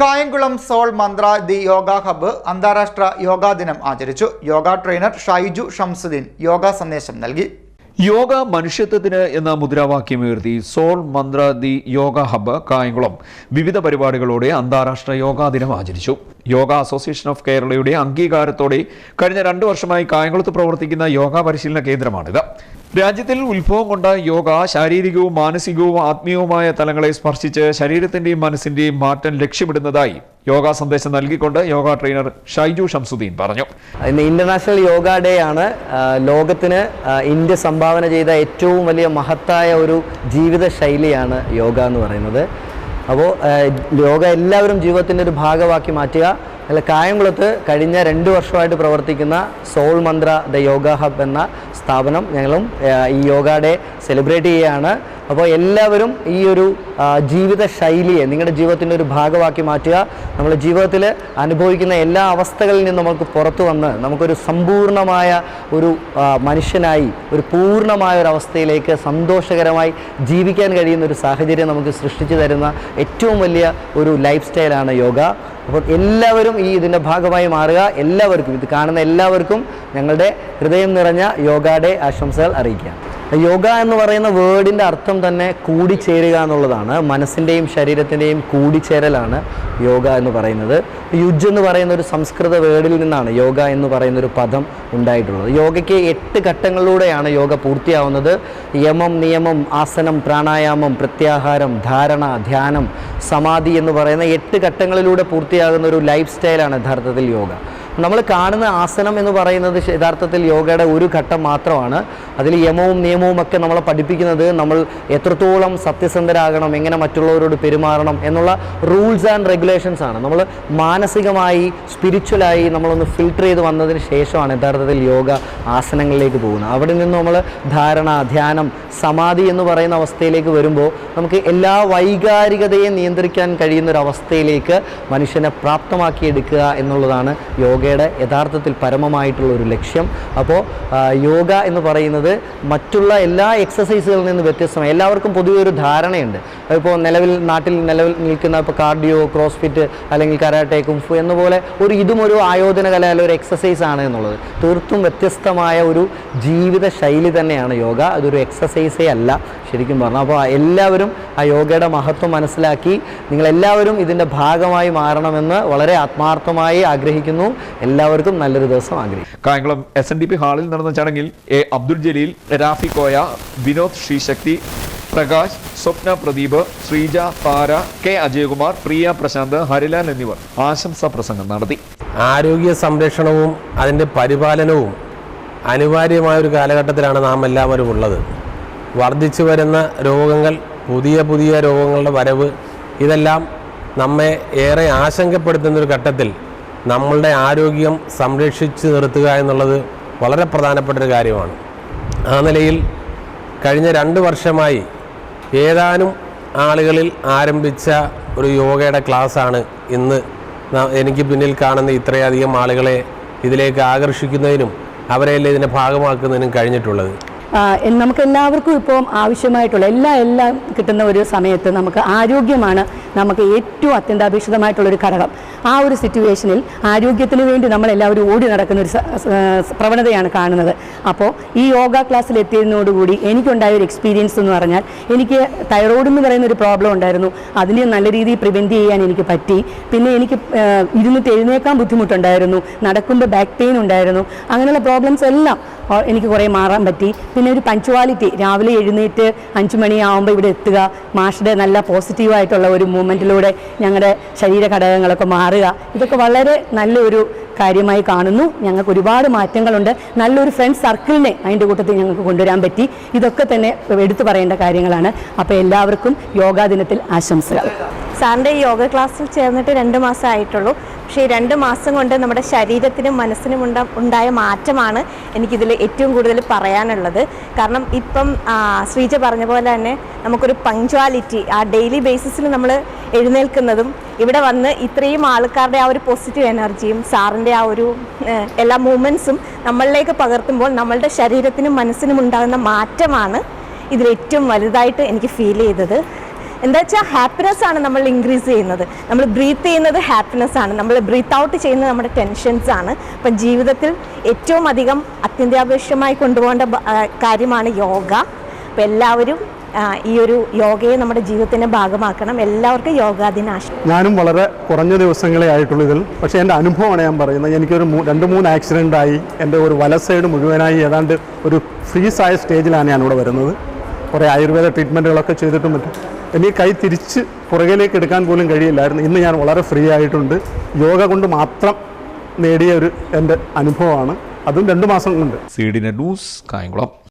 Kayamkulam Soul Mantra the yoga hub അന്താരാഷ്ട്ര യോഗാ ദിനം ആചരിച്ചു. യോഗ ട്രെയിനർ ഷൈജു ഷംസുദ്ദീൻ യോഗ സന്ദേശം നൽകി. യോഗ മനുഷ്യത്വത്തിന് എന്ന മുദ്രാവാക്യം ഉയർത്തി Soul Mantra the yoga hub Kayamkulam വിവിധ പരിപാടികളോടെ അന്താരാഷ്ട്ര യോഗാ ദിനം ആചരിച്ചു. യോഗ അസോസിയേഷൻ ഓഫ് കേരളയുടെ അംഗീകാരത്തോടെ കഴിഞ്ഞ രണ്ടു വർഷമായി കായംകുളത്ത് പ്രവർത്തിക്കുന്ന യോഗ പരിശീലന കേന്ദ്രമാണിത്. രാജ്യത്തിൽ ഉത്ഭവം കൊണ്ട യോഗ ശാരീരികവും മാനസികവും ആത്മീയവുമായ തലങ്ങളെ സ്പർശിച്ച് ശരീരത്തിന്റെയും മനസ്സിന്റെയും മാറ്റം ലക്ഷ്യമിടുന്നതായി യോഗ സന്ദേശം നൽകിക്കൊണ്ട് യോഗ ട്രെയിനർ ഷൈജു ഷംസുദ്ദീൻ പറഞ്ഞു. ഇന്ന് ഇന്റർനാഷണൽ യോഗ ഡേ ആണ്. ലോകത്തിന് ഇന്ത്യ സംഭാവന ചെയ്ത ഏറ്റവും വലിയ മഹത്തായ ഒരു ജീവിത ശൈലിയാണ് യോഗ എന്ന് പറയുന്നത്. അപ്പോൾ യോഗ എല്ലാവരും ജീവിതത്തിന്റെ ഒരു ഭാഗമാക്കി മാറ്റുക. അല്ല കായംകുളത്ത് കഴിഞ്ഞ രണ്ട് വർഷമായിട്ട് പ്രവർത്തിക്കുന്ന Soul Mantra the yoga hub എന്ന സ്ഥാപനം ഞങ്ങളും ഈ യോഗ ഡേ സെലിബ്രേറ്റ് ചെയ്യുകയാണ്. അപ്പോൾ എല്ലാവരും ഈ ഒരു ജീവിത ശൈലിയെ നിങ്ങളുടെ ജീവിതത്തിന്റെ ഒരു ഭാഗമാക്കി മാറ്റുക. നമ്മൾ ജീവിതത്തിൽ അനുഭവിക്കുന്ന എല്ലാ അവസ്ഥകളിൽ നിന്നും നമുക്ക് പുറത്തു വന്ന് നമുക്കൊരു സമ്പൂർണമായ ഒരു മനുഷ്യനായി ഒരു പൂർണമായ ഒരു അവസ്ഥയിലേക്ക് സന്തോഷകരമായി ജീവിക്കാൻ കഴിയുന്ന ഒരു സാഹചര്യം നമുക്ക് സൃഷ്ടിച്ചു തരുന്ന ഏറ്റവും വലിയ ഒരു ലൈഫ് സ്റ്റൈലാണ് യോഗ. അപ്പോൾ എല്ലാവരും ഈ ഇതിന്റെ ഭാഗമായി മാറുക. എല്ലാവർക്കും ഇത് കാണുന്ന എല്ലാവർക്കും ഞങ്ങളുടെ ഹൃദയം നിറഞ്ഞ യോഗ ആശംസകൾ അറിയിക്കാം. യോഗ എന്ന് പറയുന്ന വേർഡിന്റെ അർത്ഥം തന്നെ കൂടിച്ചേരുക എന്നുള്ളതാണ്. മനസ്സിന്റെയും ശരീരത്തിന്റെയും കൂടിച്ചേരലാണ് യോഗ എന്ന് പറയുന്നത്. യുജ് എന്ന് പറയുന്ന ഒരു സംസ്കൃത വേർഡിൽ നിന്നാണ് യോഗ എന്ന് പറയുന്ന ഒരു പദം ഉണ്ടായിട്ടുള്ളത്. യോഗയ്ക്ക് എട്ട് ഘട്ടങ്ങളിലൂടെയാണ് യോഗ പൂർത്തിയാവുന്നത്. യമം നിയമം ആസനം പ്രാണായാമം പ്രത്യാഹാരം ധാരണ ധ്യാനം സമാധി എന്ന് പറയുന്ന എട്ട് ഘട്ടങ്ങളിലൂടെ പൂർത്തിയാകുന്ന ഒരു ലൈഫ് സ്റ്റൈലാണ് യഥാർത്ഥത്തിൽ യോഗ. നമ്മൾ കാണുന്ന ആസനം എന്ന് പറയുന്നത് യഥാർത്ഥത്തിൽ യോഗയുടെ ഒരു ഘട്ടം മാത്രമാണ്. അതിൽ യമവും നിയമവും ഒക്കെ നമ്മളെ പഠിപ്പിക്കുന്നത് നമ്മൾ എത്രത്തോളം സത്യസന്ധരാകണം എങ്ങനെ മറ്റുള്ളവരോട് പെരുമാറണം എന്നുള്ള റൂൾസ് ആൻഡ് റെഗുലേഷൻസ് ആണ്. നമ്മൾ മാനസികമായി സ്പിരിച്വലായി നമ്മളൊന്ന് ഫിൽട്ടർ ചെയ്ത് വന്നതിന് ശേഷമാണ് യഥാർത്ഥത്തിൽ യോഗ ആസനങ്ങളിലേക്ക് പോകുന്നത്. അവിടെ നിന്ന് നമ്മൾ ധാരണ ധ്യാനം സമാധി എന്ന് പറയുന്ന അവസ്ഥയിലേക്ക് വരുമ്പോൾ നമുക്ക് എല്ലാ വൈകാരികതയെ നിയന്ത്രിക്കാൻ കഴിയുന്ന ഒരു അവസ്ഥയിലേക്ക് മനുഷ്യനെ പ്രാപ്തമാക്കിയെടുക്കുക എന്നുള്ളതാണ് യോഗയുടെ യഥാർത്ഥത്തിൽ പരമമായിട്ടുള്ള ഒരു ലക്ഷ്യം. അപ്പോൾ യോഗ എന്ന് പറയുന്നത് മറ്റുള്ള എല്ലാ എക്സസൈസുകളിൽ നിന്ന് വ്യത്യസ്തമായി എല്ലാവർക്കും പൊതുവെ ഒരു ധാരണയുണ്ട്. ഇപ്പോൾ നിലവിൽ നാട്ടിൽ നിലവിൽ നിൽക്കുന്ന ഇപ്പോൾ കാർഡിയോ ക്രോസ് ഫിറ്റ് അല്ലെങ്കിൽ കരാട്ടെ കുംഫു എന്ന പോലെ ഒരു ഇതും ഒരു ആയോധന കല അല്ലെങ്കിൽ ഒരു എക്സസൈസ് ആണ് എന്നുള്ളത്. തീർത്തും വ്യത്യസ്തമായ ഒരു ജീവിത ശൈലി തന്നെയാണ് യോഗ. അതൊരു എക്സസൈസേ അല്ല ശരിക്കും പറഞ്ഞു. അപ്പോൾ എല്ലാവരും ആ യോഗയുടെ മഹത്വം മനസ്സിലാക്കി നിങ്ങളെല്ലാവരും ഇതിന്റെ ഭാഗമായി മാറണമെന്ന് വളരെ ആത്മാർത്ഥമായി ആഗ്രഹിക്കുന്നു. എല്ലാവർക്കും നല്ലൊരു ദിവസം ആഗ്രഹിക്കും Kayamkulam S N D P ഹാളിൽ നടന്ന ചടങ്ങിൽ എ അബ്ദുൽ ജലീൽ രാഫി കോയ വിനോദ് ശ്രീശക്തി പ്രകാശ് സ്വപ്ന പ്രദീപ് ശ്രീജ താര കെ അജയകുമാർ പ്രിയ പ്രശാന്ത് ഹരിലാൽ എന്നിവർ ആശംസാ പ്രസംഗം നടത്തി. ആരോഗ്യ സംരക്ഷണവും അതിന്റെ പരിപാലനവും അനിവാര്യമായ ഒരു കാലഘട്ടത്തിലാണ് നാം എല്ലാവരും ഉള്ളത്. വർദ്ധിച്ചു വരുന്ന രോഗങ്ങൾ പുതിയ പുതിയ രോഗങ്ങളുടെ വരവ് ഇതെല്ലാം നമ്മെ ഏറെ ആശങ്കപ്പെടുത്തുന്ന ഒരു ഘട്ടത്തിൽ നമ്മളുടെ ആരോഗ്യം സംരക്ഷിച്ച് നിർത്തുക എന്നുള്ളത് വളരെ പ്രധാനപ്പെട്ട ഒരു കാര്യമാണ്. ആ നിലയിൽ കഴിഞ്ഞ രണ്ട് വർഷമായി ഏതാനും ആളുകളിൽ ആരംഭിച്ച ഒരു യോഗയുടെ ക്ലാസ്സാണ് ഇന്ന് എനിക്ക് പിന്നിൽ കാണുന്ന ഇത്രയധികം ആളുകളെ ഇതിലേക്ക് ആകർഷിക്കുന്നതിനും അവരെല്ലാം ഇതിനെ ഭാഗമാക്കുന്നതിനും കഴിഞ്ഞിട്ടുള്ളത്. നമുക്ക് എല്ലാവർക്കും ഇപ്പോൾ ആവശ്യമായിട്ടുള്ള എല്ലാ എല്ലാം കിട്ടുന്ന ഒരു സമയത്ത് നമുക്ക് ആരോഗ്യമാണ് നമുക്ക് ഏറ്റവും അത്യന്താപേക്ഷിതമായിട്ടുള്ളൊരു ഘടകം. ആ ഒരു സിറ്റുവേഷനിൽ ആരോഗ്യത്തിന് വേണ്ടി നമ്മളെല്ലാവരും ഓടി നടക്കുന്ന ഒരു പ്രവണതയാണ് കാണുന്നത്. അപ്പോൾ ഈ യോഗ ക്ലാസ്സിൽ എത്തിയതിനോടുകൂടി എനിക്കുണ്ടായ ഒരു എക്സ്പീരിയൻസ് എന്ന് പറഞ്ഞാൽ എനിക്ക് തൈറോയ്ഡ് എന്ന് പറയുന്ന ഒരു പ്രോബ്ലം ഉണ്ടായിരുന്നു. അതിനെ നല്ല രീതിയിൽ പ്രിവെന്റ് ചെയ്യാൻ എനിക്ക് പറ്റി. പിന്നെ എനിക്ക് ഇരുന്നിട്ട് എഴുന്നേക്കാൻ ബുദ്ധിമുട്ടുണ്ടായിരുന്നു. നടക്കുമ്പോൾ ബാക്ക് പെയിൻ ഉണ്ടായിരുന്നു. അങ്ങനെയുള്ള പ്രോബ്ലംസ് എല്ലാം എനിക്ക് കുറേ മാറാൻ പറ്റി. പിന്നെ ഒരു പഞ്ച്വാലിറ്റി രാവിലെ എഴുന്നേറ്റ് അഞ്ച് മണിയാവുമ്പോൾ ഇവിടെ എത്തുക. മാഷുടെ നല്ല പോസിറ്റീവായിട്ടുള്ള ഒരു മൂവ്മെന്റിലൂടെ ഞങ്ങളുടെ ശരീര ശരീരഘടകങ്ങളൊക്കെ മാറുക. ഇതൊക്കെ വളരെ നല്ലൊരു കാര്യമായി കാണുന്നു. ഞങ്ങൾക്ക് ഒരുപാട് മാറ്റങ്ങളുണ്ട്. നല്ലൊരു ഫ്രണ്ട് സർക്കിളിനെ അതിന്റെ കൂട്ടത്തിൽ ഞങ്ങൾക്ക് കൊണ്ടുവരാൻ പറ്റി. ഇതൊക്കെ തന്നെ എടുത്തു പറയേണ്ട കാര്യങ്ങളാണ്. അപ്പോൾ എല്ലാവർക്കും യോഗാ ദിനത്തിൽ ആശംസകൾ. സാറിന്റെ യോഗ ക്ലാസ്സിൽ ചേർന്നിട്ട് രണ്ട് മാസം ആയിട്ടുള്ളൂ. പക്ഷേ ഈ രണ്ട് മാസം കൊണ്ട് നമ്മുടെ ശരീരത്തിനും മനസ്സിനും ഉണ്ട ഉണ്ടായ മാറ്റമാണ് എനിക്കിതിൽ ഏറ്റവും കൂടുതൽ പറയാനുള്ളത്. കാരണം ഇപ്പം ശ്രീജ പറഞ്ഞ പോലെ തന്നെ നമുക്കൊരു പങ്ക്ച്വാലിറ്റി ആ ഡെയിലി ബേസിസിൽ നമ്മൾ എഴുന്നേൽക്കുന്നതും ഇവിടെ വന്ന് ഇത്രയും ആൾക്കാരുടെ ആ ഒരു പോസിറ്റീവ് എനർജിയും സാറിന്റെ ആ ഒരു എല്ലാ മൂമെൻസും നമ്മളിലേക്ക് പകർത്തുമ്പോൾ നമ്മളുടെ ശരീരത്തിനും മനസ്സിനും ഉണ്ടാകുന്ന മാറ്റമാണ് ഇതിൽ ഏറ്റവും വലുതായിട്ട് എനിക്ക് ഫീൽ ചെയ്തത്. എന്താ വെച്ചാൽ ഹാപ്പിനെസ് ആണ് നമ്മൾ ഇൻക്രീസ് ചെയ്യുന്നത്. നമ്മൾ ബ്രീത്ത് ചെയ്യുന്നത് ഹാപ്പിനെസ് ആണ്. നമ്മൾ ബ്രീത്ത് ഔട്ട് ചെയ്യുന്നത് നമ്മുടെ ടെൻഷൻസ് ആണ്. അപ്പം ജീവിതത്തിൽ ഏറ്റവും അധികം അത്യന്താപേക്ഷിതമായി കൊണ്ടുപോകേണ്ട കാര്യമാണ് യോഗ. അപ്പം എല്ലാവരും ഈ ഒരു യോഗയെ നമ്മുടെ ജീവിതത്തിന്റെ ഭാഗമാക്കണം. എല്ലാവർക്കും യോഗാ ദിനാശം ഞാനും വളരെ കുറഞ്ഞ ദിവസങ്ങളെ ആയിട്ടുള്ളൂ ഇതിൽ. പക്ഷേ എന്റെ അനുഭവമാണ് ഞാൻ പറയുന്നത്. എനിക്കൊരു രണ്ട് മൂന്ന് ആക്സിഡന്റ് ആയി. എന്റെ ഒരു വല സൈഡ് മുഴുവനായി ഏതാണ്ട് ഒരു ഫ്രീസായ സ്റ്റേജിലാണ് ഞാനിവിടെ വരുന്നത്. കുറേ ആയുർവേദ ട്രീറ്റ്മെന്റുകളൊക്കെ ചെയ്തിട്ടും പറ്റും എനിക്ക് കൈ തിരിച്ച് പുറകിലേക്ക് എടുക്കാൻ പോലും കഴിയില്ലായിരുന്നു. ഇന്ന് ഞാൻ വളരെ ഫ്രീ ആയിട്ടുണ്ട്. യോഗ കൊണ്ട് മാത്രം നേടിയ ഒരു എന്റെ അനുഭവമാണ്. അതും രണ്ട് മാസം കൊണ്ട്. C D news Kayamkulam.